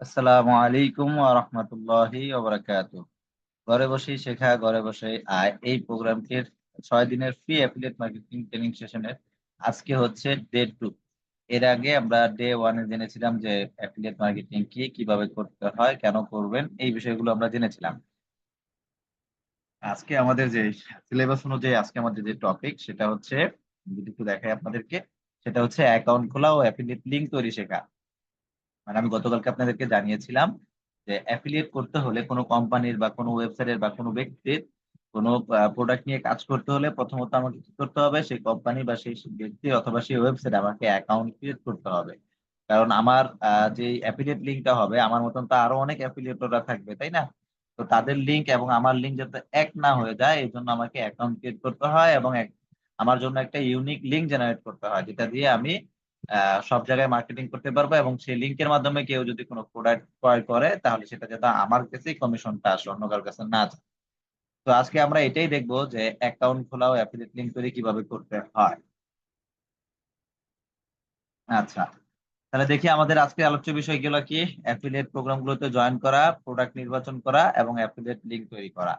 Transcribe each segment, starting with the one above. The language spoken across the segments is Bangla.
আসসালামু আলাইকুম ওয়া রাহমাতুল্লাহি ওয়া বারাকাতুহু। ঘরে বসেই শেখা, ঘরে বসেই আয়। এই প্রোগ্রামটির ছয় দিনের ফ্রি অ্যাফিলিয়েট মার্কেটিং ট্রেনিং সেশনের আজকে হচ্ছে ডে টু এর আগে আমরা ডে ওয়ানে জেনেছিলাম যে অ্যাফিলিয়েট মার্কেটিং কি, কীভাবে করতে হয়, কেন করবেন, এই বিষয়গুলো আমরা জেনেছিলাম। আজকে আমাদের যে সিলেবাস অনুযায়ী আজকে আমাদের যে টপিক সেটা হচ্ছে, যদি একটু দেখাই আপনাদেরকে, সেটা হচ্ছে অ্যাকাউন্ট খোলা ও অ্যাফিলিয়েট লিঙ্ক তৈরি শেখা। মানে আমি গতকালকে আপনাদেরকে জানিয়েছিলাম যে অ্যাফিলিয়েট করতে হলে কোনো কোম্পানির বা কোনো ওয়েবসাইটের বা কোনো ব্যক্তির কোনো প্রোডাক্ট নিয়ে কাজ করতে হলে প্রথমত আমাকে কি করতে হবে? সেই কোম্পানি বা সেই ব্যক্তি অথবা সেই ওয়েবসাইট আমাকে অ্যাকাউন্ট ক্রিয়েট করতে হবে। কারণ আমার যে অ্যাফিলিয়েট লিঙ্কটা হবে, আমার মতন তো আরও অনেক অ্যাফিলিয়েটররা থাকবে, তাই না? তো তাদের লিঙ্ক এবং আমার লিঙ্ক যাতে এক না হয়ে যায়, এই জন্য আমাকে অ্যাকাউন্ট ক্রিয়েট করতে হয় এবং আমার জন্য একটা ইউনিক লিঙ্ক জেনারেট করতে হয়, যেটা দিয়ে আমি সব জায়গায় মার্কেটিং করতে পারব এবং সেই লিঙ্কের মাধ্যমে কেউ যদি কোনো প্রোডাক্ট ক্রয় করে, তাহলে সেটা যাতে আমার কাছেই কমিশনটা আসে, অন্য কারোর কাছে না যায়। তো আজকে আমরা এটাই দেখব যে অ্যাকাউন্ট খোলা ও অ্যাফিলিয়েট লিঙ্ক তৈরি কীভাবে করতে হয়। আচ্ছা তাহলে দেখি আমাদের আজকে আলোচ্য বিষয়গুলো কি? অ্যাফিলিয়েট প্রোগ্রামগুলোতে জয়েন করা প্রোডাক্ট নির্বাচন করা এবং অ্যাফিলিয়েট লিঙ্ক তৈরি করা।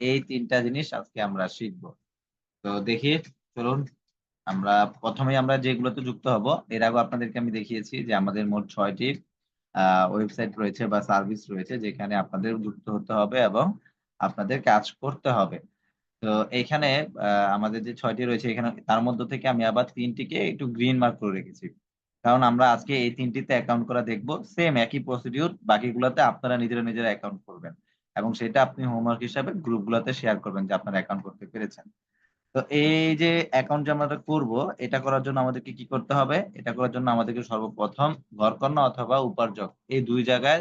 এই তিনটা জিনিস আজকে আমরা শিখব। তো দেখি, চলুন। আমরা প্রথমে আমরা যেগুলোতে যুক্ত হব, এর আগে আপনাদেরকে আমি দেখিয়েছি যে আমাদের মোট ছয়টি ওয়েবসাইট রয়েছে বা সার্ভিস রয়েছে যেখানে আপনাদের যুক্ত হতে হবে এবং আপনাদের কাজ করতে হবে। তো এখানে আমাদের যে ছয়টি রয়েছে এখানে, তার মধ্য থেকে আমি আবার তিনটিকে একটু গ্রিন মার্ক করে রেখেছি। কারণ আমরা আজকে এই তিনটিতে অ্যাকাউন্ট করা দেখব সেম একই প্রসিডিউর বাকিগুলোতে আপনারা নিজেরা নিজেরা অ্যাকাউন্ট করবেন এবং সেটা আপনি হোমওয়ার্ক হিসাবে গ্রুপগুলোতে শেয়ার করবেন যে আপনারা অ্যাকাউন্ট করতে পেরেছেন। তো এই যে অ্যাকাউন্ট যে আমরা করব, এটা করার জন্য আমাদেরকে কি করতে হবে? এটা করার জন্য আমাদেরকে সর্বপ্রথম ঘরকন্যা অথবা উপার্জক। এই দুই জায়গায়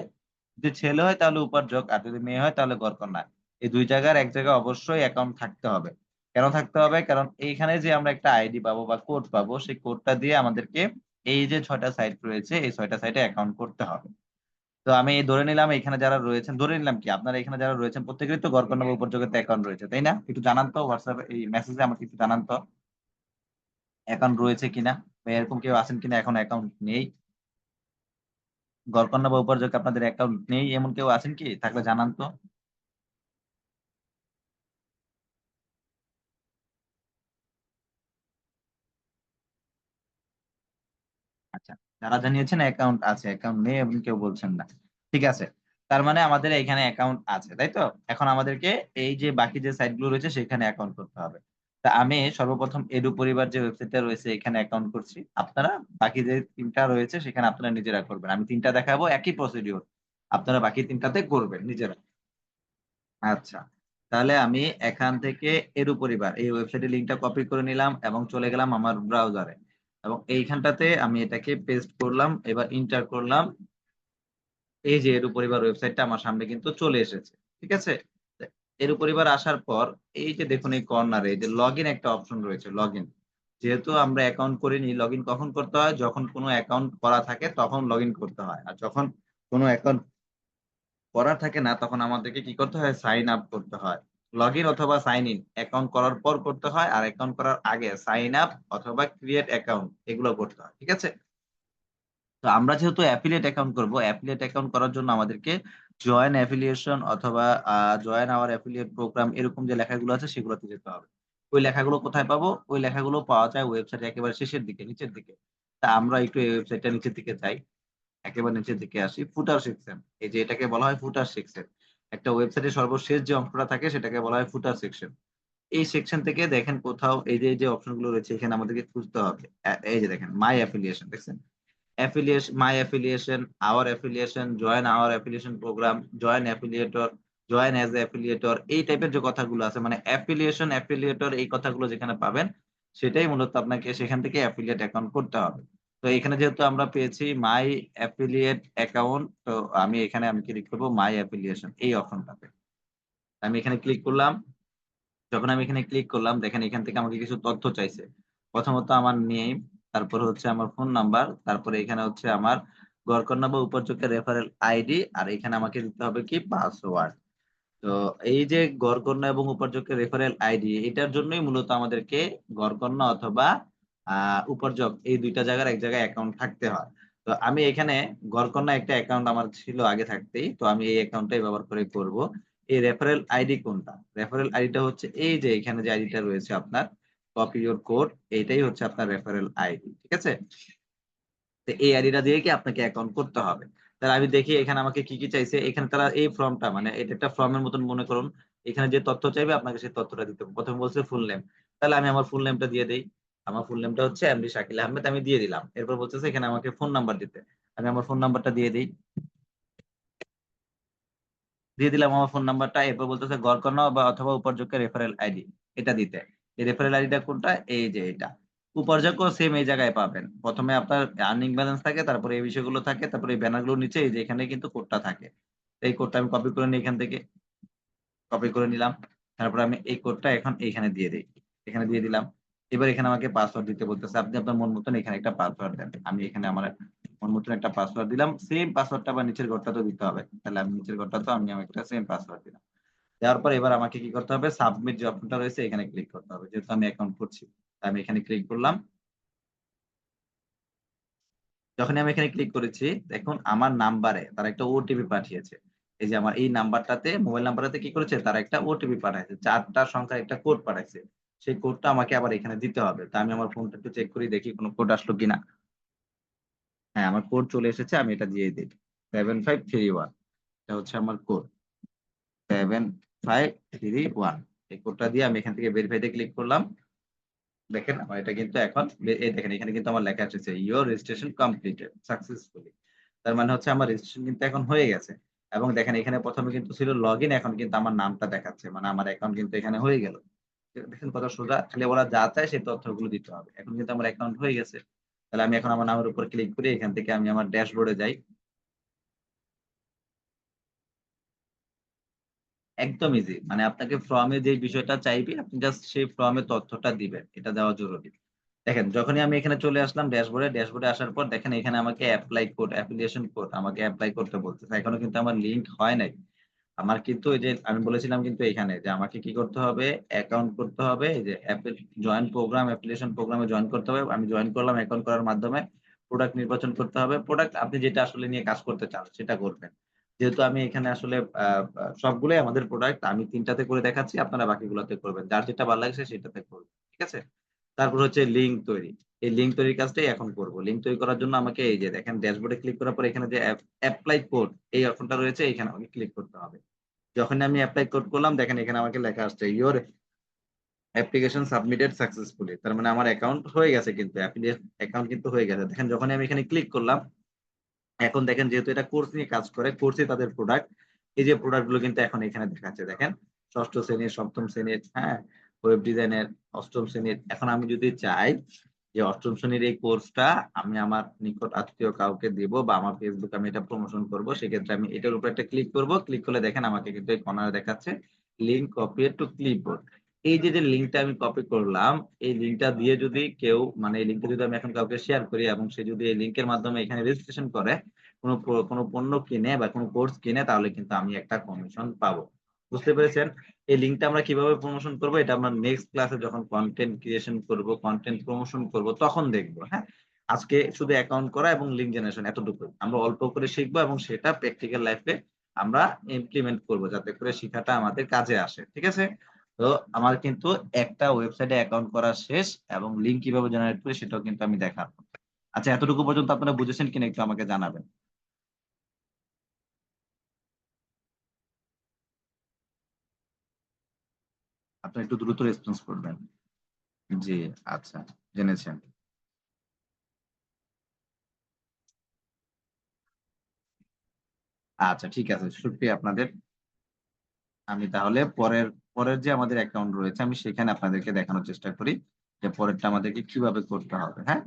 যদি ছেলে হয় তাহলে উপার্জক, আর যদি মেয়ে হয় তাহলে ঘরকন্যা। এই দুই জায়গার এক জায়গায় অবশ্যই অ্যাকাউন্ট থাকতে হবে। কেন থাকতে হবে? কারণ এইখানে যে আমরা একটা আইডি পাবো বা কোড পাবো, সেই কোডটা দিয়ে আমাদেরকে এই যে ছয়টা সাইট রয়েছে, এই ছয়টা সাইটে অ্যাকাউন্ট করতে হবে। তো আমি ধরে নিলাম এখানে যারা রয়েছেন, ধরে নিলাম কি, আপনারা এখানে যারা রয়েছেন, প্রত্যেকেরই তো গড়কর্ণ বা উপযোগিতা অ্যাকাউন্ট রয়েছে, তাই না? একটু জানান তো হোয়াটসঅ্যাপ এই মেসেজে আমাকে একটু জানান তো। অ্যাকাউন্ট রয়েছে কিনা? বা এরকম কেউ আছেন কিনা? এখন অ্যাকাউন্ট নেই। গড়কন্যা বা উপযোগ আপনাদের অ্যাকাউন্ট নেই? এমন কেউ আছেন কি? থাকলে জানান তো। আচ্ছা যারা জানিয়েছেন অ্যাকাউন্ট আছে অ্যাকাউন্ট নেই এমন কেউ বলছেন না। ঠিক আছে, তার মানে আমাদের এখানে অ্যাকাউন্ট আছে, তাই তো? এখন আমাদেরকে এই যে বাকি যে সাইটগুলো রয়েছে সেখানে অ্যাকাউন্ট করতে হবে। তা আমি সর্বপ্রথম এডু পরিবার যে ওয়েবসাইটটা রয়েছে এখানে অ্যাকাউন্ট করছি। আপনারা বাকি যে তিনটা রয়েছে সেখানে আপনারা নিজেরা করবেন। আমি তিনটা দেখাবো, একই প্রসিডিওর আপনারা বাকি তিনটাতে করবেন নিজেরা। আচ্ছা তাহলে আমি এখান থেকে এডু পরিবার এই ওয়েবসাইটের লিঙ্কটা কপি করে নিলাম এবং চলে গেলাম আমার ব্রাউজারে এবং এইখানটাতে আমি এটাকে পেস্ট করলাম, এবার ইন্টার করলাম। এই যে এর উপর পরিবার ওয়েবসাইটটা আমার সামনে কিন্তু চলে এসেছে, ঠিক আছে? এরু পরিবার আসার পর, এই যে দেখুন এই কর্নারে যে লগ একটা অপশন রয়েছে লগ যেহেতু আমরা অ্যাকাউন্ট করিনি লগ কখন করতে হয়? যখন কোনো অ্যাকাউন্ট করা থাকে, তখন লগ করতে হয়। আর যখন কোনো অ্যাকাউন্ট করা থাকে না, তখন আমাদেরকে কি করতে হয়? সাইন আপ করতে হয়। লগ ইন অথবা সাইন ইন অ্যাকাউন্ট করার পর করতে হয় আর অ্যাকাউন্ট করার আগে সাইন আপ অথবা ক্রিয়েট অ্যাকাউন্ট এগুলো করতে হয়, ঠিক আছে? তো আমরা যেহেতু অ্যাফিলিয়েট অ্যাকাউন্ট করব অ্যাফিলিয়েট অ্যাকাউন্ট করার জন্য আমাদেরকে জয়েন অ্যাফিলিয়েশন অথবা জয়েন আওয়ার অ্যাফিলিয়েট প্রোগ্রাম এরকম যে লেখাগুলো আছে সেগুলোতে যেতে হবে। ওই লেখাগুলো কোথায় পাবো? ওই লেখাগুলো পাওয়া যায় ওয়েবসাইটে একেবারে শেষের দিকে, নিচের দিকে। তা আমরা একটু এই ওয়েবসাইটটা নিচের দিকে যাই। একেবারে নিচের দিকে আসি ফুটার সেকশন এই যে এটাকে বলা হয় ফুটার সেকশন একটা ওয়েবসাইটের সর্বশেষ যে অংশটা থাকে সেটাকে বলা হয় ফুটার সেকশন এই সেকশন থেকে দেখেন কোথাও এই যে যে অপশনগুলো রয়েছে, এখানে আমাদেরকে খুঁজতে হবে। এই যে দেখেন মাই অ্যাফিলিয়েশন দেখছেন? My affiliation, our affiliation, join our affiliation program, join affiliator, join as a affiliator, এই টাইপের যে কথাগুলো আছে মানে affiliation, affiliator, এই কথাগুলো যেখানে পাবেন, সেটাই মূলত আপনাকে সেখান থেকে অ্যাফিলিয়েট অ্যাকাউন্ট করতে হবে। তো এখানে যেহেতু আমরা পেয়েছি মাই অ্যাফিলিয়েট অ্যাকাউন্ট তো আমি এখানে আমি ক্লিক করব মাই অ্যাফিলিয়েশন এই অপশনটাতে। আমি এখানে ক্লিক করলাম। যখন আমি এখানে ক্লিক করলাম, দেখেন এখান থেকে আমাকে কিছু তথ্য চাইছে। প্রথমত আমার নেম তারপরে হচ্ছে আমার ফোন নাম্বার তারপরে এখানে হচ্ছে আমার গড়কন্যা বা উপযোগের রেফারেল আইডি আর এখানে আমাকে দিতে হবে কি? পাসওয়ার্ড তো এই যে গড়কন্যা এবং উপার্জকের রেফারেল আইডি এটার জন্যই মূলত আমাদেরকে গড়কন্যা অথবা উপার্জক এই দুইটা জায়গার এক জায়গায় অ্যাকাউন্ট থাকতে হয় তো আমি এখানে গড়কন্যা একটা অ্যাকাউন্ট আমার ছিল আগে থাকতেই। তো আমি এই অ্যাকাউন্টটাই ব্যবহার করে করব। এই রেফারেল আইডি কোনটা? রেফারেল আইডিটা হচ্ছে এই যে এখানে যে আইডিটা রয়েছে আপনার কপি ইউর কোড এইটাই হচ্ছে আপনার রেফারেল আইডি। ঠিক আছে? তো এই আইডিটা দিয়ে কি আপনাকে অ্যাকাউন্ট করতে হবে। তাহলে আমি দেখি এখানে আমাকে কি, কি চাইছে। এখানে তারা এই ফর্মটা মানে এটা একটা ফর্মের মতন মনে করুন। এখানে যে তথ্য চাইবে আপনাকে সেই তথ্যটা দিতে হবে। ১ম এ বলছে ফুল নেম। তাহলে আমি আমার ফুল নেমটা দিয়ে দেই। আমার ফুল নেমটা হচ্ছে এমডি শাকিল আহমেদ আমি দিয়ে দিলাম। এরপর বলতেছে এখানে আমাকে ফোন নাম্বার দিতে। আমি আমার ফোন নাম্বারটা দিয়ে দেই। দিয়ে দিলাম আমার ফোন নাম্বারটা। এরপর বলতেছে গড়কর্ণ বা অথবা উপার্জকের রেফারেল আইডি এটা দিতে। এই রেফারেল আইডিটা কোনটা? এই যে এটা। উপার্জকও সেম এই জায়গায় পাবেন। প্রথমে আপনার আর্নিং ব্যালেন্স থাকে, তারপরে এই বিষয়গুলো থাকে, তারপরে এই ব্যানারগুলোর নিচে এই যে এখানে কিন্তু কোডটা থাকে। এই কোডটা আমি কপি করে নিই এখান থেকে। কপি করে নিলাম। তারপরে আমি এই কোডটা এখন এইখানে দিয়ে দিই এখানে দিয়ে দিলাম। এবার এখানে আমাকে পাসওয়ার্ড দিতে বলতেছে। আপনি আপনার মন মতন এখানে একটা পাসওয়ার্ড দেন। আমি এখানে আমার মন মতন একটা পাসওয়ার্ড দিলাম। সেম পাসওয়ার্ডটা আবার নিচের ঘরটাতেও দিতে হবে। তাহলে আমি নিচের ঘরটাতেও আমি আমার একটা সেম পাসওয়ার্ড দিলাম। দেওয়ার পর এবার আমাকে কি করতে হবে? সাবমিট যে অপশনটা রয়েছে এখানে ক্লিক করতে হবে। যেহেতু আমি অ্যাকাউন্ট করছি। আমি এখানে ক্লিক করলাম। যখনই আমি এখানে ক্লিক করেছি, দেখুন আমার নাম্বারে তারা একটা ওটিপি পাঠিয়েছে। এই যে আমার এই নাম্বারটাতে মোবাইল নাম্বারটাতে কি করেছে? তারা একটা ওটিপি পাঠাইছে। ৪ টা সংখ্যার একটা কোড পাঠাইছে। সেই কোডটা আমাকে আবার এখানে দিতে হবে। তা আমি আমার ফোনটা একটু চেক করি দেখি কোন কোড আসলো কিনা। হ্যাঁ, আমার কোড চলে এসেছে। আমি এটা দিয়ে দেই। 7531 এটা হচ্ছে আমার কোড। 7531 এই কোডটা দিয়ে আমি এখান থেকে ভেরিফাই তে ক্লিক করলাম। দেখেন আমার এটা কিন্তু এখন এই দেখেন এখানে কিন্তু আমার লেখা এসেছে ইউর রেজিস্ট্রেশন কমপ্লিটেড সাকসেসফুলি। তার মানে হচ্ছে আমার রেজিস্ট্রেশন কিন্তু এখন হয়ে গেছে। এবং দেখেন এখানে প্রথমে কিন্তু ছিল লগইন এখন কিন্তু আমার নামটা দেখাচ্ছে। মানে আমার অ্যাকাউন্ট কিন্তু এখানে হয়ে গেল। দেখেন কত সোজা। খালি ওরা যা চায় সেই তথ্যগুলো দিতে হবে। এখন কিন্তু আমার অ্যাকাউন্ট হয়ে গেছে। তাহলে আমি এখন আমার নামের উপর ক্লিক করি। এখান থেকে আমি আমার ড্যাশবোর্ডে যাই। একদম ইজি। মানে আপনাকে ফর্মে যে বিষয়টা চাইবে আপনি জাস্ট সেই ফর্মে তথ্যটা দিবেন। এটা দেওয়া জরুরি। দেখেন যখনই আমি এখানে চলে আসলাম ড্যাশবোর্ডে, ড্যাশবোর্ডে আসার পর দেখেন এখানে আমাকে অ্যাপ্লাই কোড, অ্যাপ্লিকেশন কোড আমাকে অ্যাপ্লাই করতে বলতেছে। এখনও কিন্তু আমার লিংক হয় নাই। আমার কিন্তু এই যে আমি বলেছিলাম কিন্তু এখানে যে আমাকে কি করতে হবে? অ্যাকাউন্ট করতে হবে। এই যে জয়েন প্রোগ্রাম, অ্যাপ্লিকেশন প্রোগ্রামে জয়েন করতে হবে। আমি জয়েন করলাম অ্যাকাউন্ট করার মাধ্যমে। প্রোডাক্ট নির্বাচন করতে হবে। প্রোডাক্ট আপনি যেটা আসলে নিয়ে কাজ করতে চান সেটা করবেন। যেহেতু আমি এখানে আসলে সবগুলোই আমাদের প্রোডাক্ট। আমি তিনটাতে করে দেখাচ্ছি। আপনারা বাকিগুলোতে করবেন। যার যেটা ভালো লাগছে সেটাতে করবেন। ঠিক আছে? তারপর হচ্ছে লিঙ্ক তৈরি। এই লিঙ্ক তৈরির কাজটাই এখন করব। লিঙ্ক তৈরি করার জন্য আমাকে এই যে দেখেন ড্যাশবোর্ডে ক্লিক করার পর এখানে যে অ্যাপ এপ্লাই কোড এই অপশনটা রয়েছে এখানে আমাকে ক্লিক করতে হবে। যখনই আমি অ্যাপ্লাই কোড করলাম দেখেন এখানে আমাকে লেখা আসছে ইওর অ্যাপ্লিকেশন সাবমিটেড সাকসেসফুলি। তার মানে আমার অ্যাকাউন্ট হয়ে গেছে কিন্তু অ্যাকাউন্ট কিন্তু হয়ে গেছে। দেখেন যখনই আমি এখানে ক্লিক করলাম এখন দেখেন যেহেতু এটা কোর্স নিয়ে কাজ করে, কোর্সই তাদের প্রোডাক্ট। এই যে প্রোডাক্টগুলো কিন্তু এখন এখানে দেখাচ্ছে দেখেন। ষষ্ঠ শ্রেণির, সপ্তম শ্রেণির, হ্যাঁ? ওয়েব ডিজাইনের অষ্টম শ্রেণির। এখন আমি যদি চাই যে অষ্টম শ্রেণির এই কোর্সটা আমি আমার নিকট আত্মীয় কাউকে দিব বা আমার ফেসবুকে আমি এটা প্রমোশন করব। সেক্ষেত্রে আমি এটার উপর একটা ক্লিক করব। ক্লিক করলে দেখেন আমাকে কিন্তু এই কর্নারে দেখাচ্ছে লিঙ্ক কপি টু ক্লিপবোর্ড। এই যে, যে লিঙ্কটা আমি কপি করলাম, এই লিঙ্কটা দিয়ে যদি কেউ মানে এই লিঙ্কটা যদি আমি এখন কাউকে শেয়ার করি এবং সে যদি এই লিঙ্কের মাধ্যমে এখানে রেজিস্ট্রেশন করে কোনো কোনো পণ্য কিনে বা কোনো কোর্স কিনে তাহলে কিন্তু আমি একটা কমিশন পাবো। বুঝতে পেরেছেন? এই লিঙ্কটা আমরা কীভাবে প্রমোশন করব এটা আমরা নেক্সট ক্লাসে যখন কন্টেন্ট ক্রিয়েশন করব, কন্টেন্ট প্রমোশন করব তখন দেখব। হ্যাঁ? আজকে শুধু অ্যাকাউন্ট করা এবং লিঙ্ক জেনারেশন এতটুকু আমরা অল্প করে শিখব এবং সেটা প্র্যাকটিক্যাল লাইফে আমরা ইমপ্লিমেন্ট করব যাতে করে শিখাটা আমাদের কাজে আসে। ঠিক আছে? তো আমার কিন্তু একটা ওয়েবসাইটে অ্যাকাউন্ট করা শেষ এবং লিঙ্ক কীভাবে জেনারেট করি সেটাও কিন্তু আমি দেখাবো। আচ্ছা এতটুকু পর্যন্ত আপনারা বুঝেছেন কিনা একটু আমাকে জানাবেন। আপনারা একটু দ্রুত রেসপন্স করবেন। জি, আচ্ছা জেনেছেন। আচ্ছা ঠিক আছে। শুকরিয়া আপনাদের। আমি তাহলে পরের, পরের যে আমাদের অ্যাকাউন্ট রয়েছে আমি সেখানে আপনাদেরকে দেখানোর চেষ্টা করি যে পরেরটা আমাদেরকে কীভাবে করতে হবে। হ্যাঁ?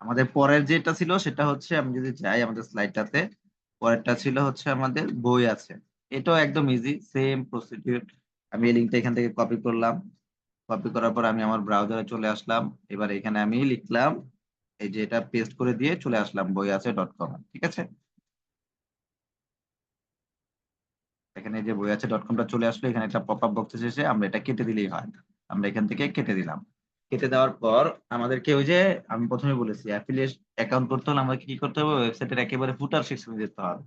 আমাদের পরের যেটা ছিল সেটা হচ্ছে আমি যদি যাই আমাদের স্লাইডটাতে, পরেরটা ছিল হচ্ছে আমাদের বই আছে। এটাও একদম ইজি সেম প্রসিডিউর। আমি এই লিঙ্কটা এখান থেকে কপি করলাম। কপি করার পর আমি আমার ব্রাউজারে চলে আসলাম। এবার এখানে আমি লিখলাম, এই যে এটা পেস্ট করে দিয়ে চলে আসলাম, বই আছে ডট কম ঠিক আছে? এখানে যে বইআছে.com টা চলে আসলো, এখানে একটা পপ আপ বক্স এসেছে আমরা এটা কেটে দিলেই হয়। আমরা এখান থেকে কেটে দিলাম। কেটে দেওয়ার পর আমাদেরকে ওই যে আমি প্রথমে বলেছি অ্যাফিলিয়েট অ্যাকাউন্ট করতে হলে আমাকে কি করতে হবে? ওয়েবসাইটের একেবারে ফুটার সেকশনে যেতে হবে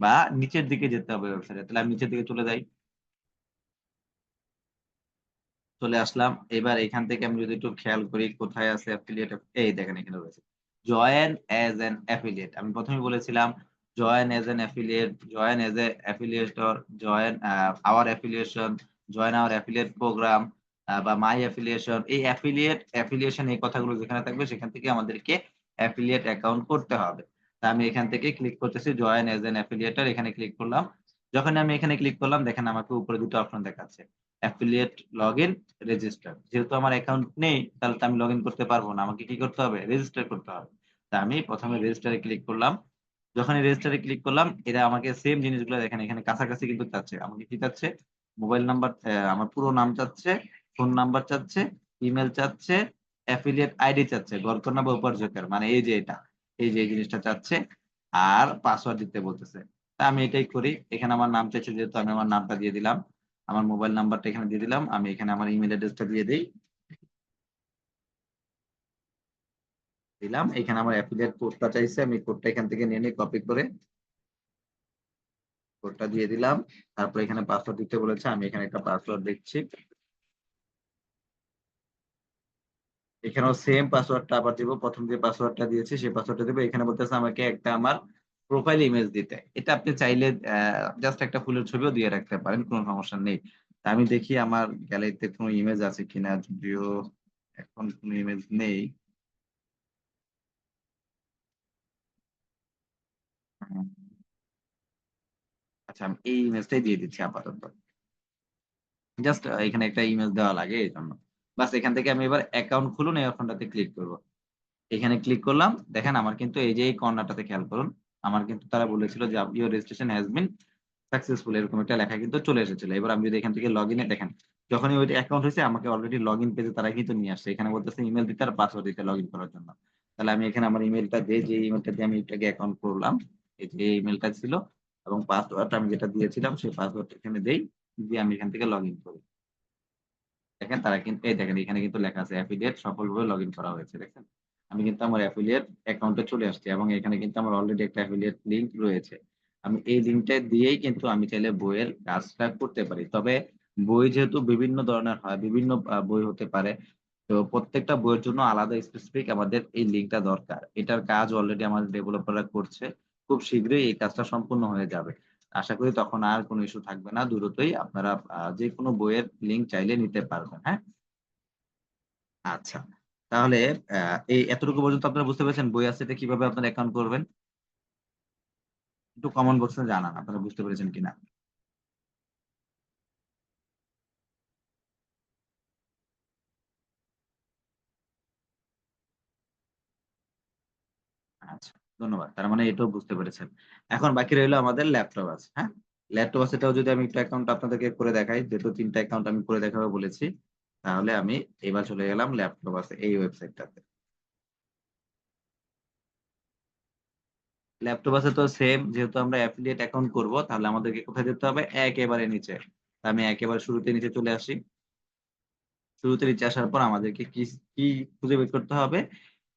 বা নিচের দিকে যেতে হবে ওয়েবসাইটে তাহলে আমি নিচের দিকে চলে যাই। চলে আসলাম। এবার এখান থেকে আমি যদি একটু খেয়াল করি, কোথায় আছে অ্যাফিলিয়েট এই দেখেন, এখানে রয়েছে। জয়েন অ্যাজ অ্যান অ্যাফিলিয়েট আমি প্রথমে বলেছিলাম join as an affiliate join as a affiliator join our affiliation join our affiliate program বা মাই অ্যাফিলিয়েশন এই অ্যাফিলিয়েট অ্যাফিলিয়েশন এই কথাগুলো যেখানে থাকবে, সেখান থেকে আমাদেরকে অ্যাফিলিয়েট অ্যাকাউন্ট করতে হবে। তা আমি এখান থেকে ক্লিক করতেছি জয়েন এজ অ্যান অ্যাফিলিয়েটর এখানে ক্লিক করলাম। যখন আমি এখানে ক্লিক করলাম, দেখেন আমাকে উপরে দুটো অপশন দেখাচ্ছে। অ্যাফিলিয়েট লগ ইন রেজিস্টার যেহেতু আমার অ্যাকাউন্ট নেই, তাহলে তো আমি লগ ইন করতে পারব না। আমাকে কি করতে হবে? রেজিস্টার করতে হবে। তা আমি প্রথমে রেজিস্টারে ক্লিক করলাম। যখন রেজিস্টারে ক্লিক করলাম, এরা আমাকে সেম জিনিসগুলো দেখেন, এখানে কাছাকাছি কিন্তু চাচ্ছে। আমাকে কি চাচ্ছে? মোবাইল নাম্বার আমার পুরো নাম চাচ্ছে। ফোন নাম্বার চাচ্ছে, ইমেল চাচ্ছে, অ্যাফিলিয়েট আইডি চাচ্ছে গড়কন্যা বা উপার্জকের মানে এই যে এটা, এই যে এই জিনিসটা চাচ্ছে আর পাসওয়ার্ড দিতে বলতেছে। তা আমি এটাই করি। এখানে আমার নাম চাইছে যেহেতু আমি আমার নামটা দিয়ে দিলাম, আমার মোবাইল নাম্বারটা এখানে দিয়ে দিলাম, আমি এখানে আমার ইমেল অ্যাড্রেসটা দিয়ে দিই। দিলাম, এখানে আমার অ্যাফিলিয়েট কোডটা চাইছে, আমি কোডটা এখান থেকে নিয়ে নিয়ে কপি করে। কোডটা দিয়ে দিলাম, তারপর এখানে পাসওয়ার্ড দিতে বলেছে, আমি এখানে একটা পাসওয়ার্ড দিচ্ছি। এখানেও সেম পাসওয়ার্ডটা আবার দিব। প্রথম যে পাসওয়ার্ডটা দিয়েছি, সেই পাসওয়ার্ডটা দেবো। এখানে বলতেছে আমাকে একটা আমার প্রোফাইল ইমেজ দিতে। এটা আপনি চাইলে জাস্ট একটা ফুলের ছবিও দিয়ে রাখতে পারেন, কোনো সমস্যা নেই। আমি দেখি আমার গ্যালারিতে কোনো ইমেজ আছে কিনা, যদিও এখন কোনো ইমেজ নেই। আচ্ছা আমি এই ইমেজটাই দিয়ে দিচ্ছি আপাতত। জাস্ট এখানে একটা ইমেজ দেওয়া লাগে, এই জন্য। বাস এখান থেকে আমি এবার অ্যাকাউন্ট খুলুন এই অপশনটাতে ক্লিক করব। এখানে ক্লিক করলাম, দেখেন আমার কিন্তু এই যে এই কর্নারটাতে খেয়াল করুন, আমার কিন্তু তারা বলেছিল যে your registration has been successful এরকম একটা লেখা কিন্তু চলে এসেছিল। এবার আমি যদি এখান থেকে লগ ইনে দেখেন, যখনই ওইটা অ্যাকাউন্ট হয়েছে, আমাকে অলরেডি লগ ইন পেজে তারা কিন্তু নিয়ে আসছে। এখানে বলতেছে ইমেল দিতে আর পাসওয়ার্ড দিতে লগ ইন করার জন্য। তাহলে আমি এখানে আমার ইমেলটা দিয়ে, যে ইমেলটা দিয়ে আমি এটাকে অ্যাকাউন্ট করলাম, এই যে ইমেলটা ছিল, এবং পাসওয়ার্ড আমি যেটা দিয়েছিলাম, সেই পাসওয়ার্ড এখানে দেই, দিয়ে আমি এখান থেকে লগ ইন করি। দেখেন তারা কিন্তু এই দেখেন এখানে কিন্তু লেখা আছে অ্যাফিলিয়েট সফলভাবে লগ করা হয়েছে দেখেন আমি কিন্তু আমার অ্যাফিলিয়েট অ্যাকাউন্টে চলে আসছি এবং এখানে কিন্তু আমার অলরেডি একটা অ্যাফিলিয়েট লিংক রয়েছে। আমি এই লিঙ্কটা দিয়েই কিন্তু আমি চাইলে বইয়ের কাজটা করতে পারি। তবে বই যেহেতু বিভিন্ন ধরনের হয়, বিভিন্ন বই হতে পারে, তো প্রত্যেকটা বইয়ের জন্য আলাদা স্পেসিফিক আমাদের এই লিঙ্কটা দরকার। এটার কাজ অলরেডি আমাদের ডেভেলপাররা করছে। খুব শীঘ্রই এই কাজটা সম্পূর্ণ হয়ে যাবে। আশা করি তখন আর কোনো ইস্যু থাকবে না। দ্রুতই আপনারা যে কোনো বইয়ের লিঙ্ক চাইলে নিতে পারবেন হ্যাঁ? আচ্ছা তাহলে এই এতটুকু পর্যন্ত আপনারা বুঝতে পেরেছেন বই আছে কীভাবে আপনারা অ্যাকাউন্ট করবেন? একটু কমেন্ট বক্সে জানান, আপনারা বুঝতে পেরেছেন কিনা আচ্ছা ধন্যবাদ। তার মানে এটাও বুঝতে পেরেছেন। এখন বাকি রইল আমাদের ল্যাপটপ আছে হ্যাঁ? ল্যাপটপ আছে, এটাও যদি আমি একটা অ্যাকাউন্ট আপনাদেরকে করে দেখাই, যেহেতু তিনটা অ্যাকাউন্ট আমি করে দেখাবো বলেছি, তাহলে আমি এবার চলে গেলাম ল্যাপটপ আছে এই ওয়েবসাইটটাতে ল্যাপটপ আছে তো সেম যেহেতু আমরা অ্যাফিলিয়েট অ্যাকাউন্ট করব, তাহলে আমাদেরকে কোথায় যেতে হবে? একেবারে নিচে। আমি একেবারে শুরুতে নিচে চলে আসি। শুরুতে নিচে আসার পর আমাদেরকে কি কি খুঁজে বের করতে হবে?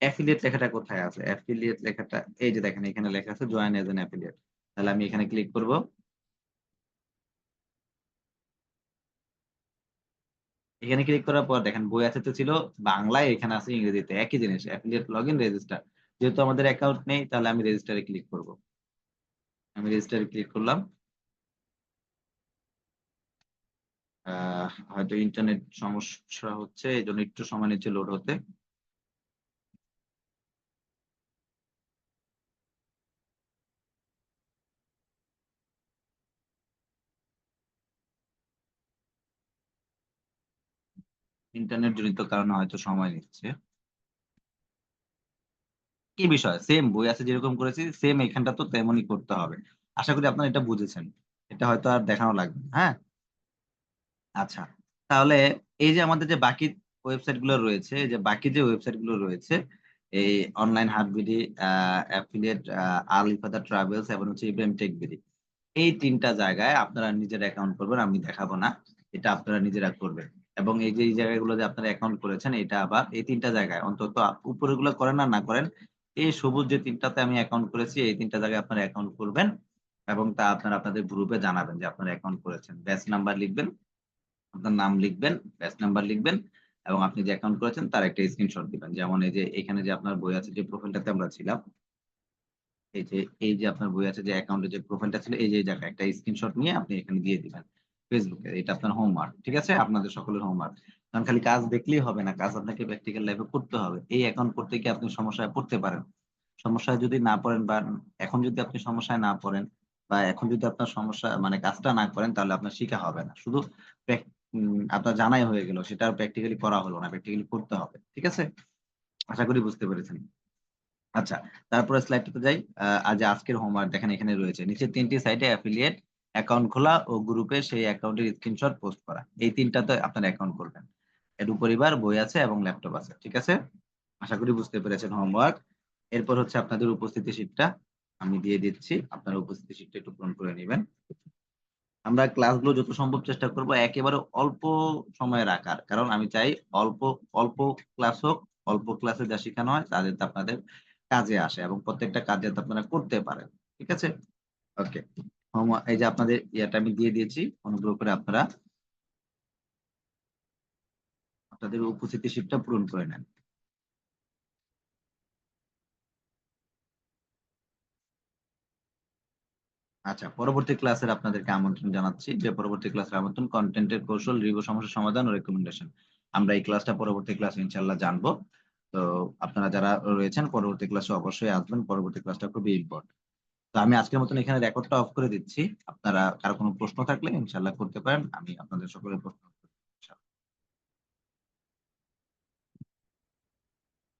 অ্যাফিলিয়েট লেখাটা কোথায় আছে? অ্যাফিলিয়েট লেখাটা, এই যে দেখেন এখানে লেখা আছে জয়েন এজ এন অ্যাফিলিয়েট তাহলে আমি এখানে ক্লিক করব। এখানে ক্লিক করার পর দেখেন বই আছে তো ছিল, বাংলায় এখানে আছে ইংরেজিতে, একই জিনিস অ্যাফিলিয়েট লগ ইন রেজিস্টার যেহেতু আমাদের অ্যাকাউন্ট নেই, তাহলে আমি রেজিস্টারে ক্লিক করব। আমি রেজিস্টারে ক্লিক করলাম। হয়তো ইন্টারনেট সমস্যা হচ্ছে, এই জন্য একটু সময় নিচ্ছে লোড হতে। ইন্টারনেট জনিত কারণে হয়তো সময় নিচ্ছে। কি বিষয়? সেম বই আছে যেরকম করেছি সেম এখানটা তো তেমনই করতে হবে। আশা করি আপনারা এটা বুঝেছেন। এটা হয়তো আর দেখানো লাগবে হ্যাঁ? আচ্ছা তাহলে এই যে আমাদের যে বাকি ওয়েবসাইটগুলো রয়েছে যে বাকি যে ওয়েবসাইটগুলো রয়েছে, এই অনলাইন হাটবিডি অ্যাফিলিয়েট আলিফাদা ট্রাভেলস এবং হচ্ছে ইব্রাহিম টেকবিডি এই তিনটা জায়গায় আপনারা নিজের অ্যাকাউন্ট করবেন, আমি দেখাবো না। এটা আপনারা নিজেরা করবেন। এবং এই যে এই জায়গাগুলোতে আপনারা অ্যাকাউন্ট করেছেন এটা আবার এই তিনটা জায়গায় অন্তত আ উপরেরগুলো করেন আর না করেন, এই সবুজ যে ৩ টাতে আমি অ্যাকাউন্ট করেছি এই তিনটা জায়গায় আপনারা অ্যাকাউন্ট করবেন এবং তা আপনারা আপনাদের গ্রুপে জানাবেন যে আপনারা অ্যাকাউন্ট করেছেন। ব্যাচ নাম্বার লিখবেন, আপনার নাম লিখবেন, ব্যাচ নাম্বার লিখবেন এবং আপনি যে অ্যাকাউন্ট করেছেন তার একটা স্ক্রিনশট দিবেন। যেমন এই যে এখানে যে আপনার বই আছে যে প্রোফাইলটাতে আমরা ছিলাম এই যে এই যে আপনার বই আছে যে অ্যাকাউন্টে যে প্রোফাইলটা ছিল এই যে জায়গায় একটা স্ক্রিনশট নিয়ে আপনি এখানে দিয়ে দিবেন। ফেসবুকে এটা আপনার হোমওয়ার্ক। ঠিক আছে? আপনাদের সকলের হোমওয়ার্ক। কারণ খালি কাজ দেখলেই হবে না। কাজ আপনাকে প্র্যাকটিক্যাল লাইফে করতে হবে। এই অ্যাকাউন্ট করতে গিয়ে আপনি সমস্যায় পড়তে পারেন। সমস্যায় যদি না পড়েন বা এখন যদি আপনি সমস্যায় না পড়েন বা এখন যদি আপনার সমস্যা মানে কাজটা না করেন তাহলে আপনার শিখা হবে না। শুধু আপনার জানাই হয়ে গেল। সেটা প্র্যাকটিক্যালি করা হলো না। প্র্যাকটিক্যালি করতে হবে। ঠিক আছে? আশা করি বুঝতে পেরেছেন। আচ্ছা, তারপরে স্লাইডটাতে যাই। আজ আজকের হোমওয়ার্ক দেখেন এখানে রয়েছে। নিচের ৩ টি সাইটে অ্যাফিলিয়েট অ্যাকাউন্ট খোলা ও গ্রুপে সেই অ্যাকাউন্টের স্ক্রিনশট পোস্ট করা। এই ৩ টাতে আপনারা অ্যাকাউন্ট করবেন। এডু পরিবার, বই আছে এবং ল্যাপটপ আছে। ঠিক আছে? আশা করি বুঝতে পেরেছেন হোমওয়ার্ক। এরপর হচ্ছে আপনাদের উপস্থিতি শীটটা আমি দিয়ে দিচ্ছি। আপনারা উপস্থিতি শীটটা একটু পূরণ করে নেবেন আমরা ক্লাসগুলো যত সম্ভব চেষ্টা করব একেবারে অল্প সময়ে রাখার। কারণ আমি চাই অল্প, অল্প ক্লাস হোক, অল্প ক্লাসে যা শিখানো হয় তা যাতে আপনাদের কাজে আসে এবং প্রত্যেকটা কাজ যাতে আপনারা করতে পারেন। ঠিক আছে? ওকে। এই যে আপনাদের ইয়াটা আমি দিয়ে দিয়েছি। অনুগ্রহ করে আপনারা আপনাদের উপস্থিতি শীটটা পূরণ করে নেন। আচ্ছা, পরবর্তী ক্লাসের আপনাদেরকে আমন্ত্রণ জানাচ্ছি যে পরবর্তী ক্লাসের আমন্ত্রণ কনটেন্টের কৌশল, রিভিউ সমস্যা সমাধান ও রেকমেন্ডেশন আমরা এই ক্লাসটা পরবর্তী ক্লাসে ইনশাল্লাহ জানব। তো আপনারা যারা রয়েছেন পরবর্তী ক্লাসে অবশ্যই আসবেন। পরবর্তী ক্লাসটা খুবই ইম্পোর্টেন্ট। তো আমি আজকের মতন এখানে রেকর্ডটা অফ করে দিচ্ছি। আপনারা কারও কোনো প্রশ্ন থাকলে ইনশাল্লাহ করতে পারেন। আমি আপনাদের সকলের প্রশ্ন